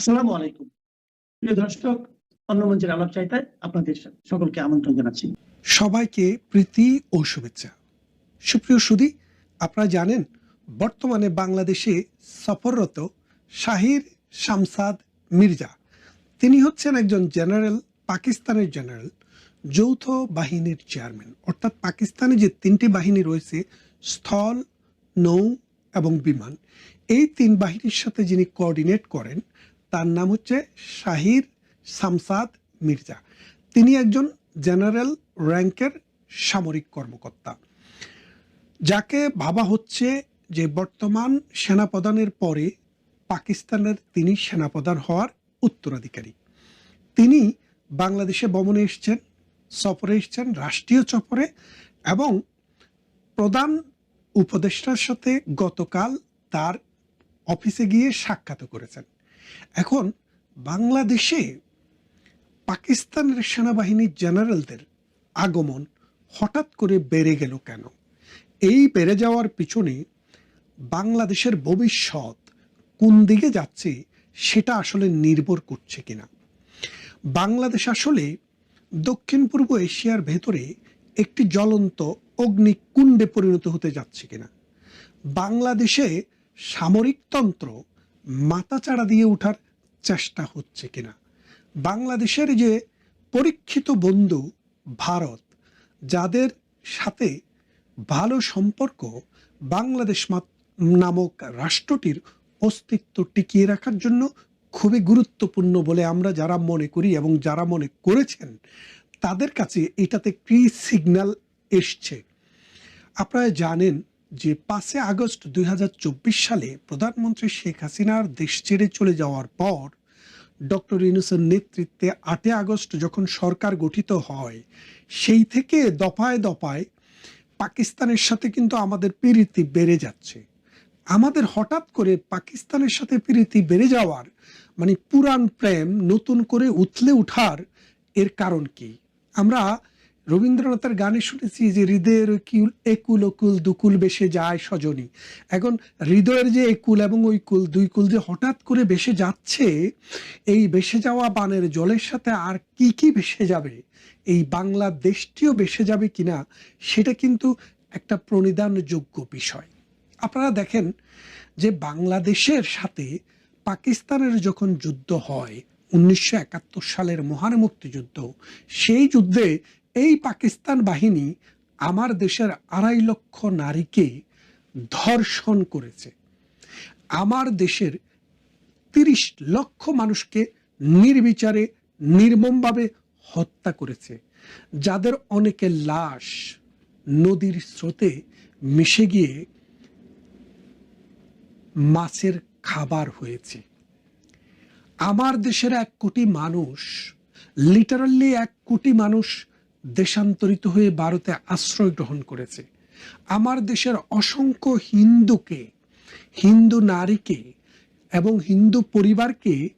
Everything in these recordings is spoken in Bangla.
আসসালামু আলাইকুম। প্রিয় দর্শক আলাপ আপনাদের সকলকে আমন্ত্রণ জানাচ্ছি। সবাইকে প্রীতি ও শুভেচ্ছা। সুপ্রিয় সুদী আপনারা জানেন, বর্তমানে বাংলাদেশে সফররত শাহির শামসাদ মির্জা। তিনি হচ্ছেন একজন জেনারেল, পাকিস্তানের জেনারেল, যৌথ বাহিনীর চেয়ারম্যান। অর্থাৎ পাকিস্তানে যে তিনটি বাহিনী রয়েছে, স্থল, নৌ এবং বিমান, এই তিন বাহিনীর সাথে যিনি কোঅর্ডিনেট করেন তার নাম হচ্ছে শাহির সামসাদ মির্জা। তিনি একজন জেনারেল র্যাঙ্কের সামরিক কর্মকর্তা। যাকে ভাবা হচ্ছে যে বর্তমান সেনাপ্রধানের পরে পাকিস্তানের তিনি সেনাপ্রধান হওয়ার উত্তরাধিকারী। তিনি বাংলাদেশে ভ্রমণে এসছেন, সফরে এসছেন, রাষ্ট্রীয় সফরে এবং প্রধান উপদেষ্টার সাথে গতকাল তার অফিসে গিয়ে সাক্ষাৎ করেছেন। এখন বাংলাদেশে পাকিস্তানের সেনাবাহিনীর জেনারেলদের আগমন হঠাৎ করে বেড়ে গেল কেন? এই বেড়ে যাওয়ার পিছনে বাংলাদেশের ভবিষ্যৎ কোন দিকে যাচ্ছে সেটা আসলে নির্ভর করছে কিনা? বাংলাদেশ আসলে দক্ষিণ পূর্ব এশিয়ার ভেতরে একটি জ্বলন্ত অগ্নিকুণ্ডে পরিণত হতে যাচ্ছে কিনা? বাংলাদেশে সামরিকতন্ত্র মাথাচাড়া দিয়ে ওঠার চেষ্টা হচ্ছে কিনা? বাংলাদেশের যে পরীক্ষিত বন্ধু ভারত, যাদের সাথে ভালো সম্পর্ক বাংলাদেশ নামক রাষ্ট্রটির অস্তিত্ব টিকিয়ে রাখার জন্য খুবই গুরুত্বপূর্ণ বলে আমরা যারা মনে করি এবং যারা মনে করেছেন, তাদের কাছে এটাতে কি সিগন্যাল এসছে? আপনারা জানেন যে পাঁচে আগস্ট দুই হাজার চব্বিশ সালে প্রধানমন্ত্রী শেখ হাসিনার দেশ ছেড়ে চলে যাওয়ার পর, ডক্টর ইউনুসের নেতৃত্বে আটই আগস্ট যখন সরকার গঠিত হয়, সেই থেকে দফায় দফায় পাকিস্তানের সাথে কিন্তু আমাদের প্রীতি বেড়ে যাচ্ছে। আমাদের হঠাৎ করে পাকিস্তানের সাথে প্রীতি বেড়ে যাওয়ার মানে পুরান প্রেম নতুন করে উথলে উঠার এর কারণ কি? আমরা রবীন্দ্রনাথের গানে শুনেছি যে হৃদয়ের একুল অকুল, দুকুল বেশে যায় সজনী। এখন হৃদয়ের যে একুল এবং ওই কুল দুই কুল যে হঠাৎ করে বেশে যাচ্ছে, এই বেশে যাওয়া বানের জলের সাথে আর কি কি ভেসে যাবে? এই বাংলাদেশটিও বেশে যাবে কিনা? সেটা কিন্তু একটা প্রণিধানযোগ্য বিষয়। আপনারা দেখেন যে বাংলাদেশের সাথে পাকিস্তানের যখন যুদ্ধ হয়, উনিশশো একাত্তর সালের মহান মুক্তিযুদ্ধ, সেই যুদ্ধে এই পাকিস্তান বাহিনী আমার দেশের আড়াই লক্ষ নারীকে ধর্ষণ করেছে। আমার দেশের তিরিশ লক্ষ মানুষকে নির্বিচারে, নির্মমভাবে হত্যা করেছে, যাদের অনেকে লাশ নদীর স্রোতে মিশে গিয়ে মাছের খাবার হয়েছে। আমার দেশের এক কোটি মানুষ লিটারালি এক কোটি মানুষ দেশান্তরিত হয়ে ভারতে আশ্রয় গ্রহণ করেছে। আমার দেশের অসংখ্য হিন্দুকে, হিন্দু নারীকে এবং হিন্দু পরিবারকে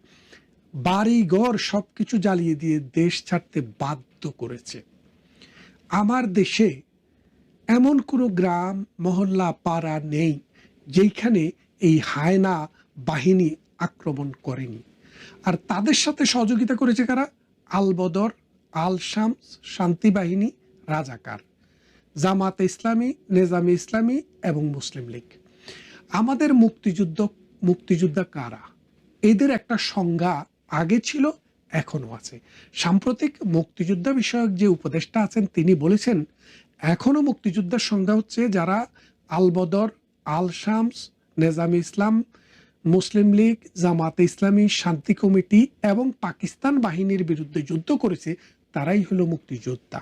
বাড়ি ঘর সব কিছু জ্বালিয়ে দিয়ে দেশ ছাড়তে বাধ্য করেছে। আমার দেশে এমন কোনো গ্রাম, মহল্লা, পাড়া নেই যেখানে এই হায়না বাহিনী আক্রমণ করেনি। আর তাদের সাথে সহযোগিতা করেছে কারা? আলবদর আল শামস শান্তি বাহিনী রাজাকার, জামাত ইসলামী, নেজামে ইসলামী এবং মুসলিম লীগ। আমাদের মুক্তিযুদ্ধ, মুক্তিযোদ্ধা কারা? এদের একটা সংজ্ঞা আগে ছিল এখনও আছে। সাম্প্রতিক মুক্তিযোদ্ধা বিষয়ক যে উপদেষ্টা আছেন, তিনি বলেছেন এখনও মুক্তিযোদ্ধার সংজ্ঞা হচ্ছে যারা আলবদর আল শামস নেজামি ইসলাম, মুসলিম লীগ, জামাতে ইসলামী, শান্তি কমিটি এবং পাকিস্তান বাহিনীর বিরুদ্ধে যুদ্ধ করেছে তারাই হলো মুক্তিযোদ্ধা।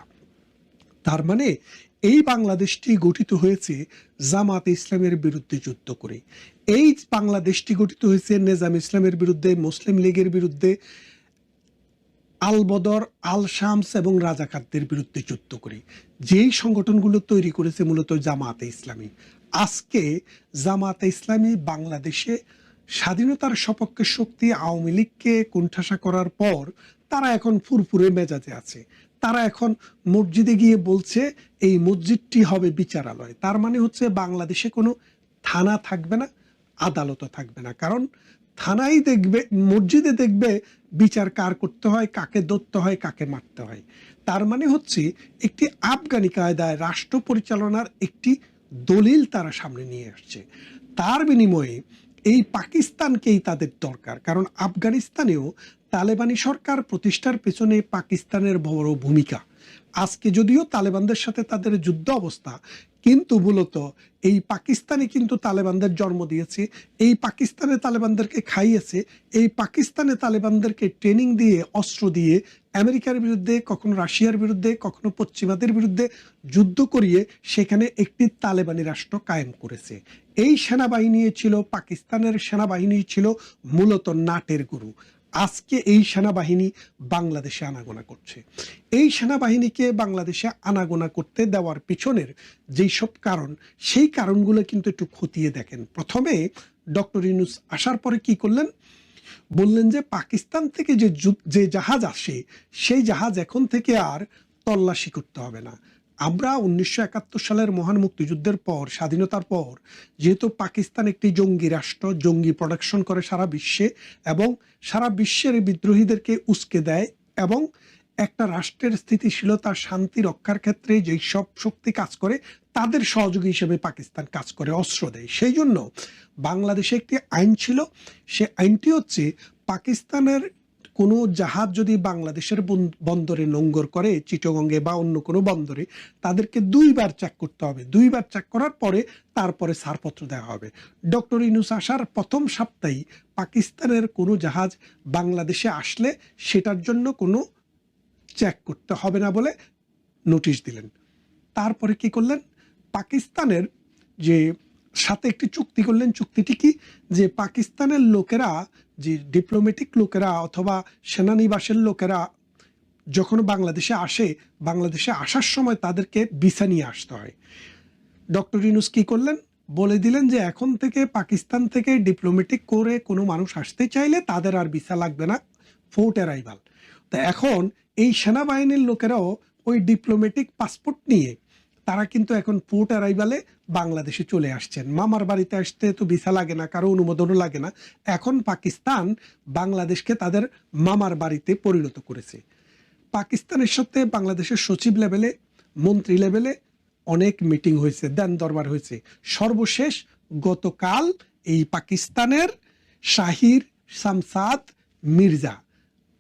তার মানে এই বাংলাদেশটি গঠিত হয়েছে জামাতে ইসলামের বিরুদ্ধে যুদ্ধ করে। এই বাংলাদেশটি গঠিত হয়েছে নেজাম ইসলামের বিরুদ্ধে, মুসলিম লীগের বিরুদ্ধে, আলবদর আল শামস এবং রাজাকারদের বিরুদ্ধে যুদ্ধ করে। যেই সংগঠনগুলো তৈরি করেছে মূলত জামাতে ইসলামী। আজকে জামাতে ইসলামী বাংলাদেশে স্বাধীনতার সপক্ষে শক্তি আওয়ামী লীগকে কোণঠাসা করার পর তারা এখন ফুরফুরে মেজাজে আছে। তারা এখন মসজিদে গিয়ে বলছে, এই মসজিদটি হবে বিচারালয়। তার মানে হচ্ছে বাংলাদেশে কোনো থানা থাকবে না, আদালতও থাকবে না। কারণ থানায় দেখবে, মসজিদে দেখবে বিচার কার করতে হয়, কাকে ধরতে হয়, কাকে মারতে হয়। তার মানে হচ্ছে একটি আফগানি কায়দায় রাষ্ট্র পরিচালনার একটি দলিল তারা সামনে নিয়ে আসছে। তার বিনিময়ে এই পাকিস্তানকেই তাদের দরকার। কারণ আফগানিস্তানেও তালেবানি সরকার প্রতিষ্ঠার পেছনে পাকিস্তানের বড় ভূমিকা। আজকে যদিও তালেবানদের সাথে তাদের যুদ্ধ অবস্থা, কিন্তু মূলত এই পাকিস্তানে কিন্তু তালেবানদের জন্ম দিয়েছে, এই পাকিস্তানে তালেবানদেরকে খাইয়েছে, এই পাকিস্তানে তালেবানদেরকে ট্রেনিং দিয়ে, অস্ত্র দিয়ে আমেরিকার বিরুদ্ধে, কখনো রাশিয়ার বিরুদ্ধে, কখনো পশ্চিমাদের বিরুদ্ধে যুদ্ধ করিয়ে সেখানে একটি তালেবানি রাষ্ট্র কায়েম করেছে। এই সেনাবাহিনী ছিল, পাকিস্তানের সেনাবাহিনী ছিল মূলত নাটের গুরু। আজকে এই সেনাবাহিনী বাংলাদেশে আনাগোনা করছে। এই সেনাবাহিনীকে বাংলাদেশে আনাগোনা করতে দেওয়ার পিছনের যেই সব কারণ, সেই কারণগুলো কিন্তু একটু খতিয়ে দেখেন। প্রথমে ডক্টর ইনুস আসার পরে কি করলেন? বললেন যে পাকিস্তান থেকে যে যু- জাহাজ আসে, সেই জাহাজ এখন থেকে আর তল্লাশি করতে হবে না। আমরা উনিশশো একাত্তর সালের মহান মুক্তিযুদ্ধের পর, স্বাধীনতার পর, যেহেতু পাকিস্তান একটি জঙ্গি রাষ্ট্র, জঙ্গি প্রোডাকশন করে সারা বিশ্বে এবং সারা বিশ্বের বিদ্রোহীদেরকে উস্কে দেয় এবং একটা রাষ্ট্রের স্থিতিশীলতা, শান্তি রক্ষার ক্ষেত্রে যেই সব শক্তি কাজ করে, তাদের সহযোগী হিসেবে পাকিস্তান কাজ করে, অস্ত্র দেয়। সেই জন্য বাংলাদেশে একটি আইন ছিল, সে আইনটি হচ্ছে পাকিস্তানের কোনো জাহাজ যদি বাংলাদেশের বন- বন্দরে নোঙ্গর করে, চিটগঙ্গে বা অন্য কোনো বন্দরে, তাদেরকে দুইবার চেক করতে হবে। দুইবার চেক করার পরে তারপরে ছাড়পত্র দেওয়া হবে। ডক্টর ইনুস আসার প্রথম সপ্তাহেই পাকিস্তানের কোনো জাহাজ বাংলাদেশে আসলে সেটার জন্য কোনো চেক করতে হবে না বলে নোটিশ দিলেন। তারপরে কি করলেন? পাকিস্তানের যে সাথে একটি চুক্তি করলেন। চুক্তিটি কি? যে পাকিস্তানের লোকেরা, যে ডিপ্লোম্যাটিক লোকেরা অথবা সেনানিবাসের লোকেরা যখন বাংলাদেশে আসে, বাংলাদেশে আসার সময় তাদেরকে ভিসা নিয়ে আসতে হয়। ডক্টর ইনুস কি করলেন? বলে দিলেন যে এখন থেকে পাকিস্তান থেকে ডিপ্লোম্যাটিক করে কোনো মানুষ আসতে চাইলে তাদের আর ভিসা লাগবে না, ফোর্ট অ্যারাইভাল। তা এখন এই সেনাবাহিনীর লোকেরাও ওই ডিপ্লোম্যাটিক পাসপোর্ট নিয়ে তারা কিন্তু এখন পোর্ট অ্যারাইভালে বাংলাদেশে চলে আসছেন। মামার বাড়িতে আসতে তো ভিসা লাগে না, কারও অনুমোদনও লাগে না। এখন পাকিস্তান বাংলাদেশকে তাদের মামার বাড়িতে পরিণত করেছে। পাকিস্তানের সাথে বাংলাদেশের সচিব লেভেলে মন্ত্রী লেভেলে অনেক মিটিং হয়েছে, দেন দরবার হয়েছে। সর্বশেষ গতকাল এই পাকিস্তানের শাহির শামসাদ মির্জা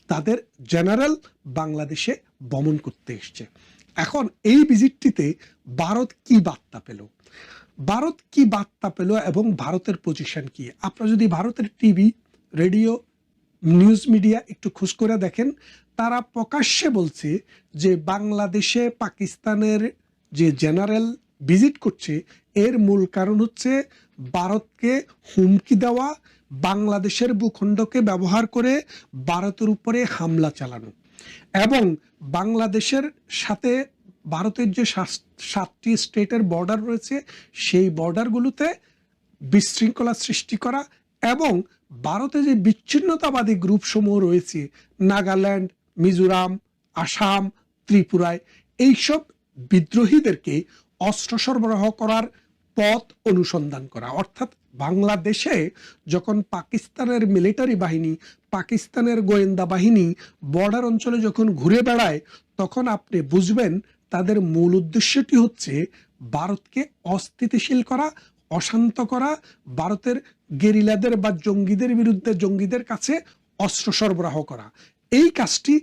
তাদের জেনারেল বাংলাদেশে ভ্রমণ করতে এসছে। এখন এই ভিজিটটিতে ভারত কি বার্তা পেল? ভারত কি বার্তা পেল এবং ভারতের পজিশন কি? আপনারা যদি ভারতের টিভি, রেডিও নিউজ মিডিয়া একটু খোঁজ করে দেখেন, তারা প্রকাশ্যে বলছে যে বাংলাদেশে পাকিস্তানের যে জেনারেল ভিজিট করছে, এর মূল কারণ হচ্ছে ভারতকে হুমকি দেওয়া, বাংলাদেশের ভূখণ্ডকে ব্যবহার করে ভারতের উপরে হামলা চালানো। এবং বাংলাদেশের সাথে ভারতের যে সাত- সাতটি স্টেটের বর্ডার রয়েছে, সেই বর্ডারগুলোতে বিশৃঙ্খলা সৃষ্টি করা এবং ভারতে যে বিচ্ছিন্নতাবাদী গ্রুপসমূহ রয়েছে, নাগাল্যান্ড, মিজোরাম, আসাম, ত্রিপুরায়, এইসব বিদ্রোহীদেরকে অস্ত্র সরবরাহ করার পথ অনুসন্ধান করা। অর্থাৎ বাংলাদেশে যখন পাকিস্তানের মিলিটারি বাহিনী পাকিস্তানের গোয়েন্দা বাহিনী বর্ডার অঞ্চলে যখন ঘুরে বেড়ায়, তখন আপনি বুঝবেন তাদের মূল উদ্দেশ্যটি হচ্ছে ভারতকে অস্থিতিশীল করা, অশান্ত করা, ভারতের গেরিলাদের বা জঙ্গিদের বিরুদ্ধে জঙ্গিদের কাছে অস্ত্র সরবরাহ করা। এই কাজটি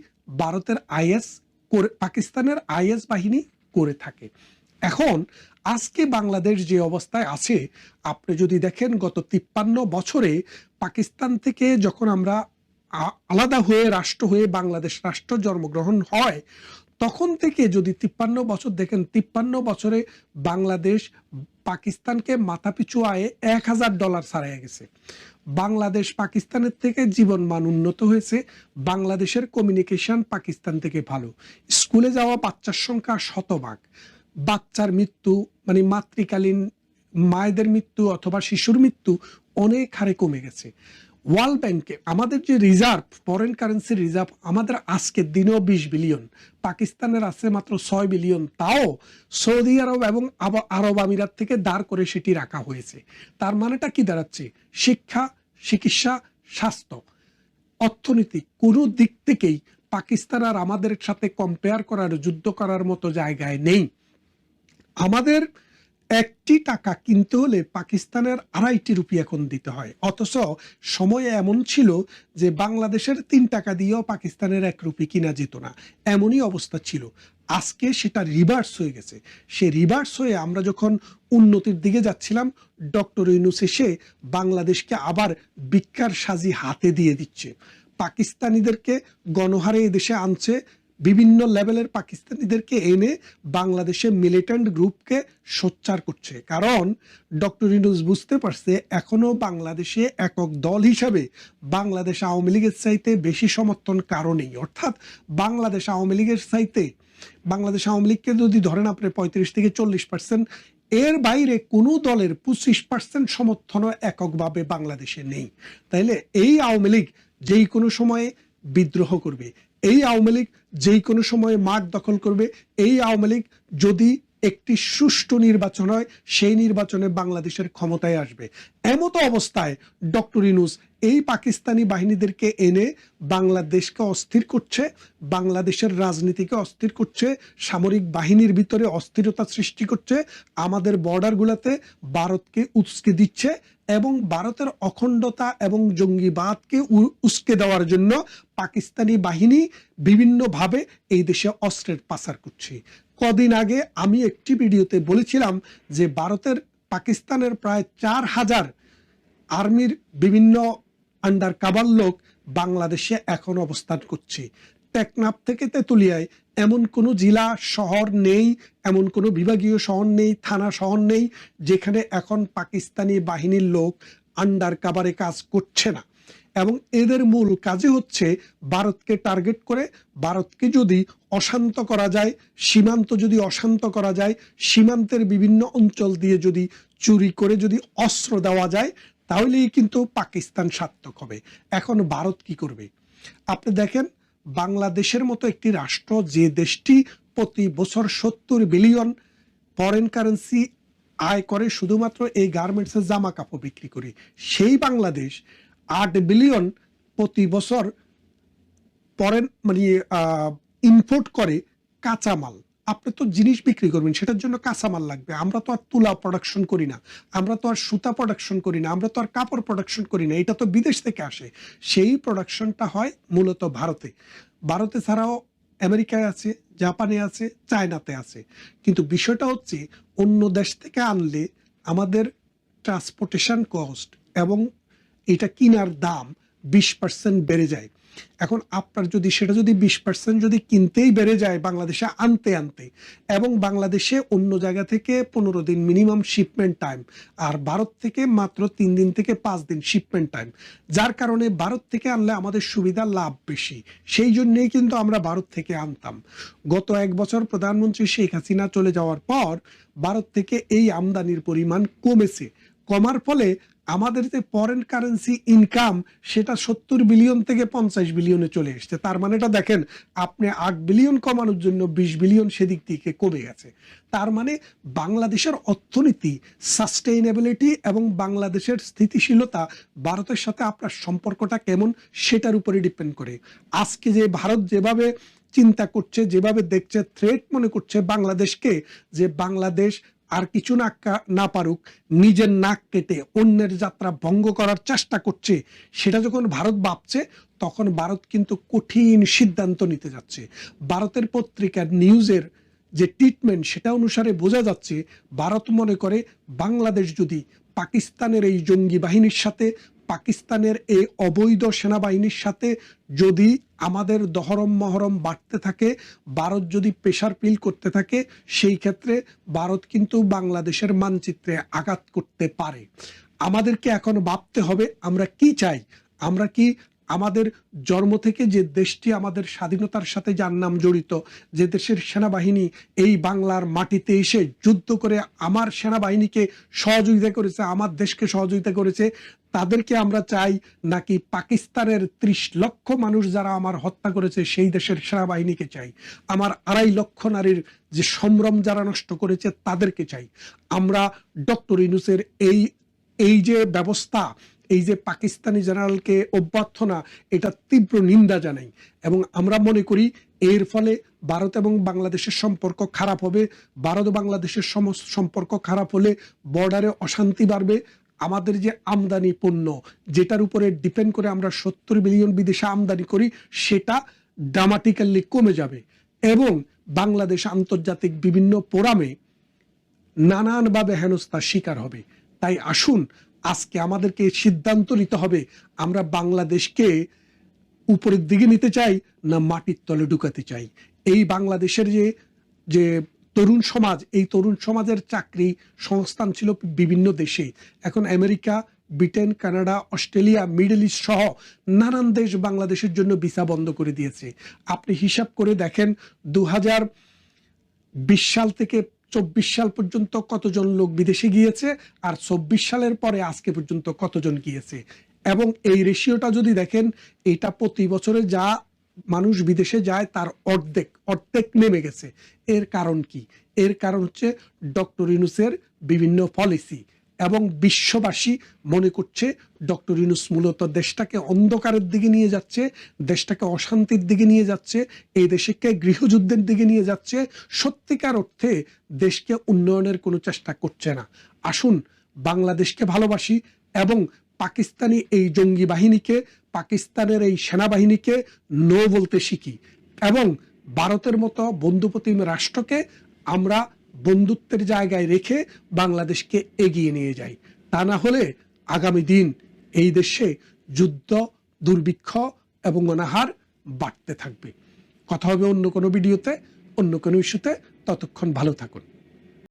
ভারতের আইএস করে, পাকিস্তানের আইএস বাহিনী করে থাকে। এখন আজকে বাংলাদেশ যে অবস্থায় আছে, আপনি যদি দেখেন গত তিপ্পান্ন বছরে পাকিস্তান থেকে যখন আমরা আলাদা হয়ে রাষ্ট্র হয়ে বাংলাদেশ রাষ্ট্র জন্মগ্রহণ হয়, তখন থেকে যদি তিপ্পান্ন বছর, দেখেন তিপ্পান্ন বছরে বাংলাদেশ পাকিস্তানকে মাথাপিছু আয়ে এক হাজার ডলার ছাড়াই গেছে। বাংলাদেশ পাকিস্তানের থেকে জীবন মান উন্নত হয়েছে, বাংলাদেশের কমিউনিকেশন পাকিস্তান থেকে ভালো। স্কুলে যাওয়া বাচ্চার সংখ্যা শতভাগ। বাচ্চার মৃত্যু মানে মাতৃকালীন মায়েদের মৃত্যু অথবা শিশুর মৃত্যু অনেক হারে কমে গেছে। ওয়ার্ল্ড ব্যাংকে আমাদের যে রিজার্ভ ফরেন কারেন্সি রিজার্ভ, আমাদের আজকে দিনেও বিশ বিলিয়ন, পাকিস্তানের আছে মাত্র ছয় বিলিয়ন, তাও সৌদি আরব এবং আরব আমিরাত থেকে দাঁড় করে সেটি রাখা হয়েছে। তার মানেটা কি দাঁড়াচ্ছে? শিক্ষা, চিকিৎসা, স্বাস্থ্য, অর্থনীতি, কোনো দিক থেকেই পাকিস্তান আর আমাদের সাথে কম্পেয়ার করার, যুদ্ধ করার মতো জায়গায় নেই। আমাদের একটি টাকা কিনতে হলে পাকিস্তানের আড়াইটি রুপি এখন দিতে হয়। অথচ সময় এমন ছিল যে বাংলাদেশের তিন টাকা দিয়েও পাকিস্তানের এক রুপি কিনা যেত না। এমনই অবস্থা ছিল। আজকে সেটা রিভার্স হয়ে গেছে। সে রিভার্স হয়ে আমরা যখন উন্নতির দিকে যাচ্ছিলাম, ডক্টর ইউনুস এসে বাংলাদেশকে আবার বিজ্ঞার সাজি হাতে দিয়ে দিচ্ছে। পাকিস্তানিদেরকে গণহারে এদেশে আনছে বিভিন্ন লেভেলের পাকিস্তানিদেরকে এনে বাংলাদেশে মিলিটেন্ট গ্রুপকে সোচ্চার করছে। কারণ ডক্টর ইনুস বুঝতে পারছে এখনও বাংলাদেশে একক দল হিসাবে বাংলাদেশ আওয়ামী লীগের চাইতে বেশি সমর্থন কারণেই অর্থাৎ বাংলাদেশ আওয়ামী লীগের চাইতে, বাংলাদেশ আওয়ামী লীগকে যদি ধরেন আপনি পঁয়ত্রিশ থেকে চল্লিশ পার্সেন্ট এর বাইরে কোনো দলের পঁচিশ পার্সেন্ট সমর্থনও এককভাবে বাংলাদেশে নেই। তাইলে এই আওয়ামী লীগ যেই কোনো সময়ে বিদ্রোহ করবে। এই আওয়ামী লীগ যেই কোনো সময়ে মাঠ দখল করবে, এই আওয়ামী লীগ যদি একটি সুষ্ঠু নির্বাচন হয়, সেই নির্বাচনে বাংলাদেশের ক্ষমতায় আসবে। এমতো অবস্থায় ডক্টর ইনুস এই পাকিস্তানি বাহিনীদেরকে এনে বাংলাদেশকে অস্থির করছে, বাংলাদেশের রাজনীতিকে অস্থির করছে, সামরিক বাহিনীর ভিতরে অস্থিরতা সৃষ্টি করছে, আমাদের বর্ডারগুলোতে ভারতকে উস্কে দিচ্ছে এবং ভারতের অখণ্ডতা এবং জঙ্গিবাদকে উস্কে দেওয়ার জন্য পাকিস্তানি বাহিনী বিভিন্নভাবে এই দেশে অস্ত্রের পাচার করছে। কদিন আগে আমি একটি ভিডিওতে বলেছিলাম যে ভারতের পাকিস্তানের প্রায় চার হাজার আর্মির বিভিন্ন আন্ডার কাবার লোক বাংলাদেশে এখন অবস্থান করছে। টেকনাফ থেকে তেতুলিয়ায়। এমন কোনো জেলা, শহর নেই, এমন কোনো বিভাগীয় শহর নেই, থানা শহর নেই, যেখানে এখন পাকিস্তানি বাহিনীর লোক আন্ডার কাবারে কাজ করছে না। এবং এদের মূল কাজে হচ্ছে ভারতকে টার্গেট করে, ভারতকে যদি অশান্ত করা যায়, সীমান্ত যদি অশান্ত করা যায়, সীমান্তের বিভিন্ন অঞ্চল দিয়ে যদি চুরি করে যদি অস্ত্র দেওয়া যায়, তাহলেই কিন্তু পাকিস্তান সার্থক হবে। এখন ভারত কি করবে? আপনি দেখেন বাংলাদেশের মতো একটি রাষ্ট্র যে দেশটি প্রতি বছর সত্তর বিলিয়ন ফরেন কারেন্সি আয় করে, শুধুমাত্র এই গার্মেন্টসের জামা কাপড় বিক্রি করে, সেই বাংলাদেশ আট বিলিয়ন প্রতি বছর ফরেন মানে ইম্পোর্ট করে কাঁচামাল। আপনি তো জিনিস বিক্রি করবেন, সেটার জন্য কাঁচামাল লাগবে। আমরা তো আর তুলা প্রোডাকশন করি না, আমরা তো আর সুতা প্রোডাকশন করি না, আমরা তো আর কাপড় প্রোডাকশন করি না, এটা তো বিদেশ থেকে আসে। সেই প্রোডাকশনটা হয় মূলত ভারতে। ভারতে ছাড়াও আমেরিকায় আছে, জাপানে আছে, চায়নাতে আছে। কিন্তু বিষয়টা হচ্ছে, অন্য দেশ থেকে আনলে আমাদের ট্রান্সপোর্টেশন কস্ট এবং এটা কিনার দাম বিশ পার্সেন্ট বেড়ে যায়। এখন আপনার যদি সেটা যদি বিশ পার্সেন্ট যদি কিনতেই বেড়ে যায় বাংলাদেশে আনতে আনতে এবং বাংলাদেশে অন্য জায়গা থেকে পনেরো দিন মিনিমাম শিপমেন্ট টাইম আর ভারত থেকে মাত্র তিন দিন থেকে পাঁচ দিন শিপমেন্ট টাইম যার কারণে ভারত থেকে আনলে আমাদের সুবিধা লাভ বেশি। সেই জন্যেই কিন্তু আমরা ভারত থেকে আনতাম। গত এক বছর প্রধানমন্ত্রী শেখ হাসিনা চলে যাওয়ার পর ভারত থেকে এই আমদানির পরিমাণ কমেছে। কমার ফলে আমাদের যে ফরেন কারেন্সি ইনকাম সেটা সত্তর বিলিয়ন থেকে পঞ্চাশ বিলিয়নে চলে এসছে। তার মানেটা দেখেন, আপনি আট বিলিয়ন কমানোর জন্য বিশ বিলিয়ন সেদিক থেকে কমে গেছে। তার মানে বাংলাদেশের অর্থনীতি সাস্টেইনেবিলিটি এবং বাংলাদেশের স্থিতিশীলতা ভারতের সাথে আপনার সম্পর্কটা কেমন, সেটার উপরে ডিপেন্ড করে। আজকে যে ভারত যেভাবে চিন্তা করছে, যেভাবে দেখছে থ্রেট মনে করছে বাংলাদেশকে, যে বাংলাদেশ আর কিছু না না পারুক, নিজের নাক কেটে অন্যের যাত্রা ভঙ্গ করার চেষ্টা করছে, সেটা যখন ভারত ভাবছে, তখন ভারত কিন্তু কঠিন সিদ্ধান্ত নিতে যাচ্ছে। ভারতের পত্রিকার নিউজের যে ট্রিটমেন্ট সেটা অনুসারে বোঝা যাচ্ছে, ভারত মনে করে বাংলাদেশ যদি পাকিস্তানের এই জঙ্গি বাহিনীর সাথে পাকিস্তানের এই অবৈধ সেনাবাহিনীর সাথে যদি আমাদের দহরম মহরম বাড়তে থাকে, ভারত যদি প্রেশার ফিল করতে থাকে, সেই ক্ষেত্রে ভারত কিন্তু বাংলাদেশের মানচিত্রে আঘাত করতে পারে। আমাদেরকে এখন ভাবতে হবে, আমরা কি চাই? আমরা কি আমাদের জন্ম থেকে যে দেশটি আমাদের স্বাধীনতার সাথে যার নাম জড়িত, যে দেশের সেনাবাহিনী এই বাংলার মাটিতে এসে যুদ্ধ করে আমার সেনাবাহিনীকে সহযোগিতা করেছে, আমার দেশকে সহযোগিতা করেছে তাদেরকে আমরা চাই নাকি পাকিস্তানের ত্রিশ লক্ষ মানুষ যারা আমার হত্যা করেছে, সেই দেশের সেনাবাহিনীকে চাই। আমার আড়াই লক্ষ নারীর যে সম্ভ্রম যারা নষ্ট করেছে, তাদেরকে চাই। আমরা ডক্টর ইনুসের এই এই যে ব্যবস্থা, এই যে পাকিস্তানি জেনারেলকে অভ্যর্থনা, এটা তীব্র নিন্দা জানাই। এবং আমরা মনে করি, এর ফলে ভারত এবং বাংলাদেশের সম্পর্ক খারাপ হবে। ভারত বাংলাদেশের সম্পর্ক খারাপ হলে বর্ডারে অশান্তি বাড়বে। আমাদের যে আমদানি পণ্য, যেটার উপরে ডিপেন্ড করে আমরা সত্তর বিলিয়ন বিদেশে আমদানি করি, সেটা ড্রামাটিক্যালি কমে যাবে। এবং বাংলাদেশ আন্তর্জাতিক বিভিন্ন ফোরামে নানানভাবে হেনস্থার শিকার হবে। তাই আসুন, আজকে আমাদেরকে সিদ্ধান্ত নিতে হবে, আমরা বাংলাদেশকে উপরের দিকে নিতে চাই না মাটির তলে ঢুকাতে চাই। এই বাংলাদেশের যে যে তরুণ সমাজ, এই তরুণ সমাজের চাকরি সংস্থান ছিল বিভিন্ন দেশে। এখন America, Britain, Canada, Australia, middle east সহ নানান দেশ বাংলাদেশের জন্য ভিসা বন্ধ করে দিয়েছে। আপনি হিসাব করে দেখেন দু বিশ সাল থেকে চব্বিশ সাল পর্যন্ত কতজন লোক বিদেশে গিয়েছে আর চব্বিশ সালের পরে আজকে পর্যন্ত কতজন গিয়েছে। এবং এই রেশিওটা যদি দেখেন, এটা প্রতি বছরে যা মানুষ বিদেশে যায়, তার অর্ধেক অর্ধেক নেমে গেছে। এর কারণ কি? এর কারণ হচ্ছে ডক্টর ইনুসের বিভিন্ন পলিসি এবং বিশ্ববাসী মনে করছে ডক্টর ইনুস মূলত দেশটাকে অন্ধকারের দিকে নিয়ে যাচ্ছে, দেশটাকে অশান্তির দিকে নিয়ে যাচ্ছে, এই দেশকে গৃহযুদ্ধের দিকে নিয়ে যাচ্ছে। সত্যিকার অর্থে দেশকে উন্নয়নের কোনো চেষ্টা করছে না। আসুন, বাংলাদেশকে ভালোবাসি এবং পাকিস্তানি এই জঙ্গি বাহিনীকে পাকিস্তানের এই সেনাবাহিনীকে নো বলতে শিখি এবং ভারতের মতো বন্ধুপ্রতিম রাষ্ট্রকে আমরা বন্ধুত্বের জায়গায় রেখে বাংলাদেশকে এগিয়ে নিয়ে যাই। তা না হলে আগামী দিন এই দেশে যুদ্ধ, দুর্ভিক্ষ এবং অনাহার বাড়তে থাকবে। কথা হবে অন্য কোনো ভিডিওতে, অন্য কোনো ইস্যুতে। ততক্ষণ ভালো থাকুন।